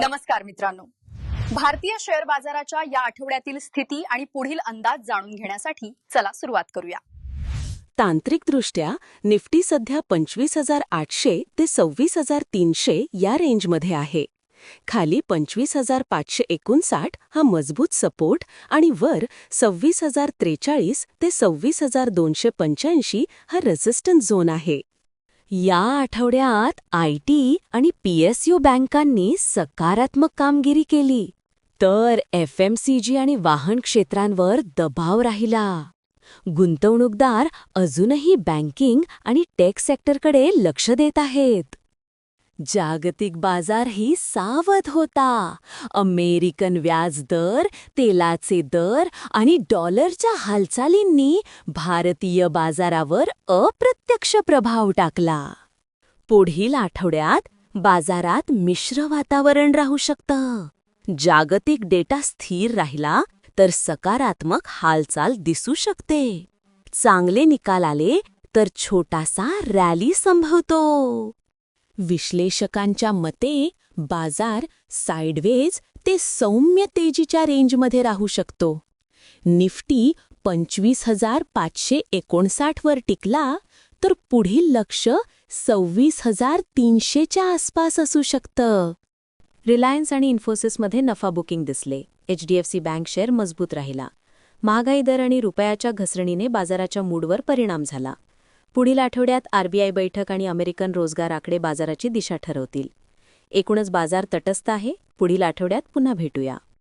नमस्कार मित्रांनो. भारतीय शेअर बाजाराच्या या आठवड्यातील स्थिती आणि पुढील अंदाज जाणून घेण्यासाठी चला सुरुवात करूया. तांत्रिकदृष्ट्या निफ्टी सध्या पंचवीस हजार आठशे ते सव्वीस हजार तीनशे या रेंजमध्ये आहे. खाली पंचवीस हजार पाचशे एकोणसाठ हा मजबूत सपोर्ट आणि वर सव्वीस हजार त्रेचाळीस ते सव्वीस हजार दोनशे पंच्याऐंशी हा रेझिस्टन्स झोन आहे. या आठवड्यात आय टी आणि पीएसयू बँकांनी सकारात्मक कामगिरी केली. तर एफ एम सी जी आणि वाहन क्षेत्रांवर दबाव राहिला. गुंतवणूकदार अजूनही बँकिंग आणि टेक सेक्टरकडे लक्ष देत आहेत. जागतिक बाजारही सावध होता. अमेरिकन व्याज दर तेलाचे दर आणि डॉलरच्या हालचालींनी भारतीय बाजारावर अप्रत्यक्ष प्रभाव टाकला. पुढील आठवड्यात बाजारात मिश्र वातावरण राहू शकतं. जागतिक डेटा स्थिर राहिला तर सकारात्मक हालचाल दिसू शकते. चांगले निकाल आले तर छोटासा रॅली संभवतो. विश्लेषकांच्या मते बाजार साइडवेज ते सौम्य तेजीच्या रेंजमध्ये राहू शकतो. निफ्टी पंचवीस हजार पाचशे एकोणसाठवर टिकला तर पुढील लक्ष सव्वीस हजार तीनशेच्या आसपास असू शकतं. रिलायन्स आणि इन्फोसिसमध्ये नफा बुकिंग दिसले. एचडीएफसी बँक शेअर मजबूत राहिला. महागाई दर आणि रुपयाच्या घसरणीने बाजाराच्या मूडवर परिणाम झाला. पुढील आठवड्यात आरबीआय बैठक आणि अमेरिकन रोजगार आकडे बाजाराची दिशा ठरवतील. एकूणच बाजार तटस्थ आहे. पुढील आठवड्यात पुन्हा भेटूया.